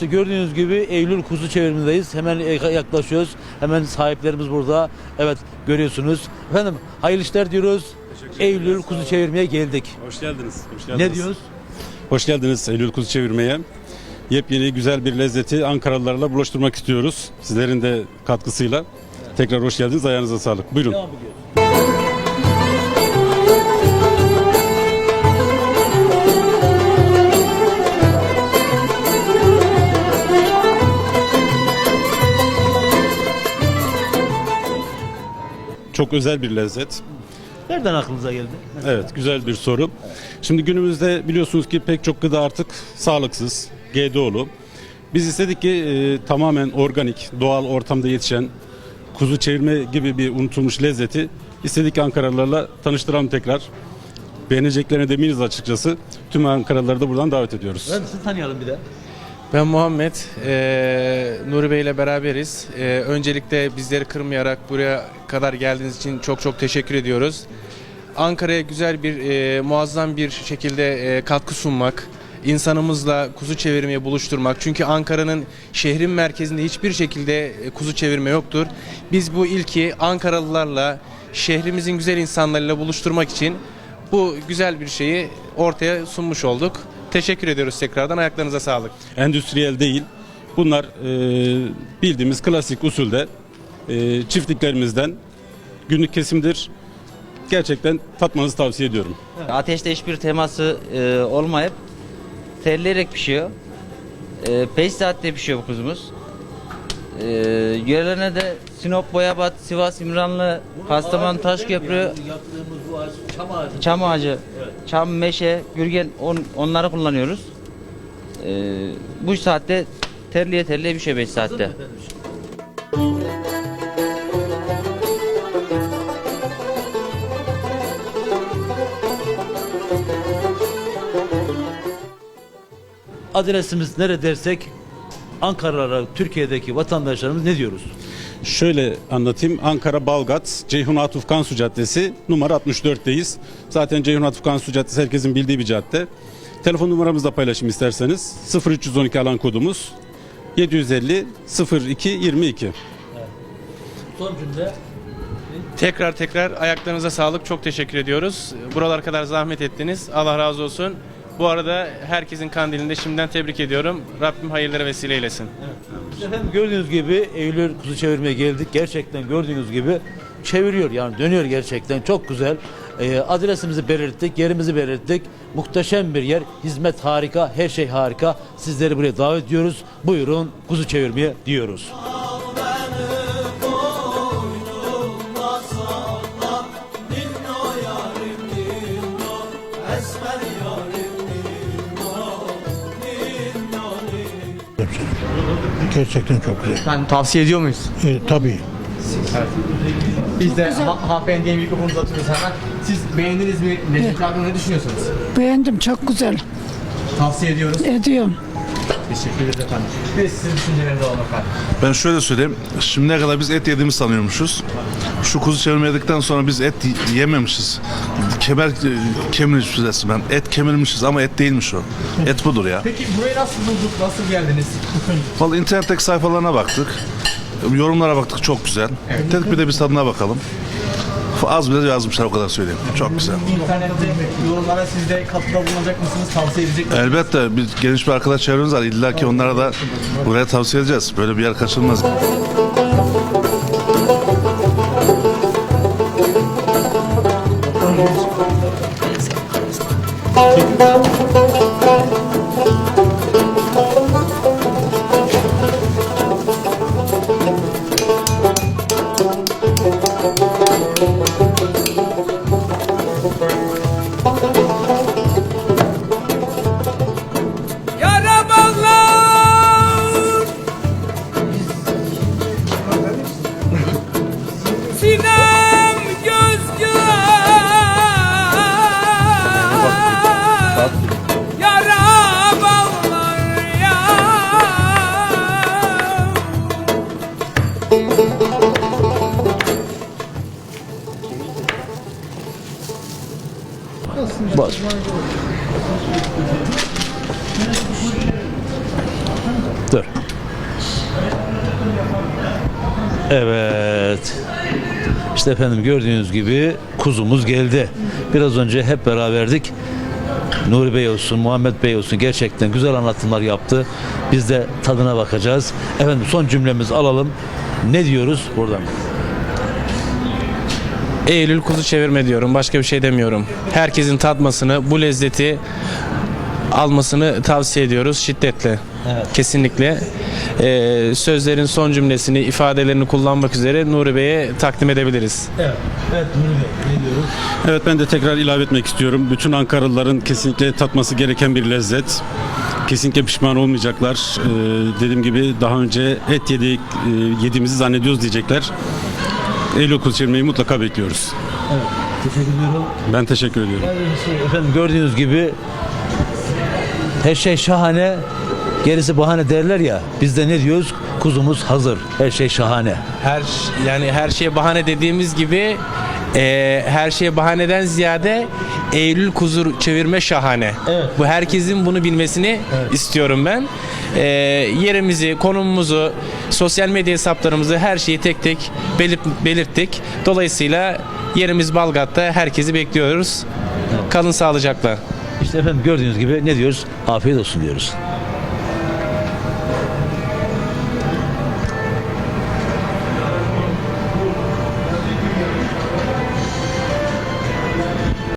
Efendim gördüğünüz gibi Eylül kuzu çevirimindeyiz. Hemen yaklaşıyoruz. Hemen sahiplerimiz burada. Evet görüyorsunuz. Efendim hayırlı işler diyoruz. Eylül kuzu çevirmeye geldik. Hoş geldiniz. Hoş geldiniz. Ne diyoruz? Hoş geldiniz Eylül Kuzu Çevirmeye. Yepyeni güzel bir lezzeti Ankaralılarla buluşturmak istiyoruz. Sizlerin de katkısıyla. Tekrar hoş geldiniz. Ayağınıza sağlık. Buyurun. Devam ediyoruz. Çok özel bir lezzet. Nereden aklınıza geldi? Evet, güzel bir soru. Şimdi günümüzde biliyorsunuz ki pek çok gıda artık sağlıksız, GDO'lu. Biz istedik ki e, tamamen organik, doğal ortamda yetişen kuzu çevirme gibi bir unutulmuş lezzeti istedik ki Ankaralılarla tanıştıralım tekrar. Beğeneceklerine de eminiz açıkçası. Tüm Ankaralıları da buradan davet ediyoruz. Ben sizi tanıyalım bir de. Ben Muhammed, eee Nuri Bey ile beraberiz. Eee, öncelikle bizleri kırmayarak buraya kadar geldiğiniz için çok çok teşekkür ediyoruz. Ankara'ya güzel bir, eee, muazzam bir şekilde eee, katkı sunmak, insanımızla kuzu çevirmeye buluşturmak. Çünkü Ankara'nın şehrin merkezinde hiçbir şekilde e, kuzu çevirme yoktur. Biz bu ilki Ankaralılarla, şehrimizin güzel insanlarıyla buluşturmak için bu güzel bir şeyi ortaya sunmuş olduk. Teşekkür ediyoruz tekrardan. Ayaklarınıza sağlık. Endüstriyel değil. Bunlar e, bildiğimiz klasik usulde e, çiftliklerimizden günlük kesimdir. Gerçekten tatmanızı tavsiye ediyorum. Ateşte hiçbir teması e, olmayıp terleyerek pişiyor. 5 saatte pişiyor bu kuzumuz. E, yörelerine de Sinop, Boyabat, Sivas, İmranlı, Kastamonu, Taşköprü, Yaptığımız bu ağaç, çam ağacı. Çam ağacı, çam, meşe, gürgen on, onları kullanıyoruz. E, bu saatte terliye terliye pişiyor 5 saatte. Adresimiz nere dersek Ankaralara, Türkiye'deki vatandaşlarımız ne diyoruz? Şöyle anlatayım. Ankara Balgat, Ceyhun Atuf Kansu Caddesi numara 64'teyiz. Zaten Ceyhun Atuf Kansu Caddesi herkesin bildiği bir cadde. Telefon numaramızı da paylaşayım isterseniz. 0312 alan kodumuz 750 02 22. Son cümle. Tekrar tekrar ayaklarınıza sağlık. Çok teşekkür ediyoruz. Buralar kadar zahmet ettiniz. Allah razı olsun. Bu arada herkesin kandilinde şimdiden tebrik ediyorum. Rabbim hayırlara vesile eylesin. Efendim gördüğünüz gibi Eylül kuzu çevirmeye geldik. Gerçekten gördüğünüz gibi çeviriyor yani dönüyor gerçekten çok güzel. Ee, adresimizi belirttik, yerimizi belirttik. Muhteşem bir yer, hizmet harika, her şey harika. Sizleri buraya davet ediyoruz. Buyurun kuzu çevirmeye diyoruz. Gerçekten çok güzel. Yani tavsiye ediyor muyuz? E, tabii. Biz de ha hanımefendiye mikrofonu uzatıyoruz hemen. Siz beğendiniz mi? Necdet hakkında ne düşünüyorsunuz? Beğendim çok güzel. Tavsiye ediyoruz. Ediyorum. Teşekkür ederiz efendim. Bir de sizin düşüncelerinizi alalım efendim. Ben şöyle söyleyeyim. Şimdiye kadar biz et yediğimizi sanıyormuşuz. Şu kuzu çevirmedikten sonra biz et yememişiz. Kemer kemirmişiz resmen. Et kemirmişiz ama et değilmiş o. Et budur ya. Peki burayı nasıl bulduk? Nasıl geldiniz? Vallahi internetteki sayfalarına baktık. Yorumlara baktık çok güzel. Dedik bir de bir tadına bakalım. Az bile yazmışlar o kadar söyleyeyim. Çok güzel. İnternette yorumlara siz de katkıda bulunacak mısınız? Tavsiye edecek misiniz? Elbette bir geniş bir arkadaş çevremiz var. İlla ki onlara da buraya tavsiye edeceğiz. Böyle bir yer kaçırılmaz. দাও Dur. Evet. İşte efendim gördüğünüz gibi kuzumuz geldi. Biraz önce hep beraberdik. Nuri Bey olsun, Muhammed Bey olsun gerçekten güzel anlatımlar yaptı. Biz de tadına bakacağız. Efendim son cümlemizi alalım. Ne diyoruz buradan? Eylül kuzu çevirme diyorum. Başka bir şey demiyorum. Herkesin tatmasını, bu lezzeti almasını tavsiye ediyoruz şiddetle. Kesinlikle. Ee, sözlerin son cümlesini, ifadelerini kullanmak üzere Nuri Bey'e takdim edebiliriz. Evet. Evet Nuri Bey ne diyoruz? Evet ben de tekrar ilave etmek istiyorum. Bütün Ankaralıların kesinlikle tatması gereken bir lezzet. Kesinlikle pişman olmayacaklar. Ee, dediğim gibi daha önce et yedik, e, yediğimizi zannediyoruz diyecekler. Eylül kuzu çevirmeyi mutlaka bekliyoruz. Teşekkür ediyorum. Ben teşekkür ediyorum. Efendim gördüğünüz gibi her şey şahane. Gerisi bahane derler ya. Biz de ne diyoruz? Kuzumuz hazır. Her şey şahane. Her yani her şeye bahane dediğimiz gibi e, her şeye bahaneden ziyade Eylül kuzu çevirme şahane. Evet. Bu herkesin bunu bilmesini istiyorum ben. E, yerimizi, konumumuzu, sosyal medya hesaplarımızı her şeyi tek tek belirt, belirttik. Dolayısıyla yerimiz Balgat'ta herkesi bekliyoruz. Kalın sağlıcakla. İşte efendim gördüğünüz gibi ne diyoruz? Afiyet olsun diyoruz.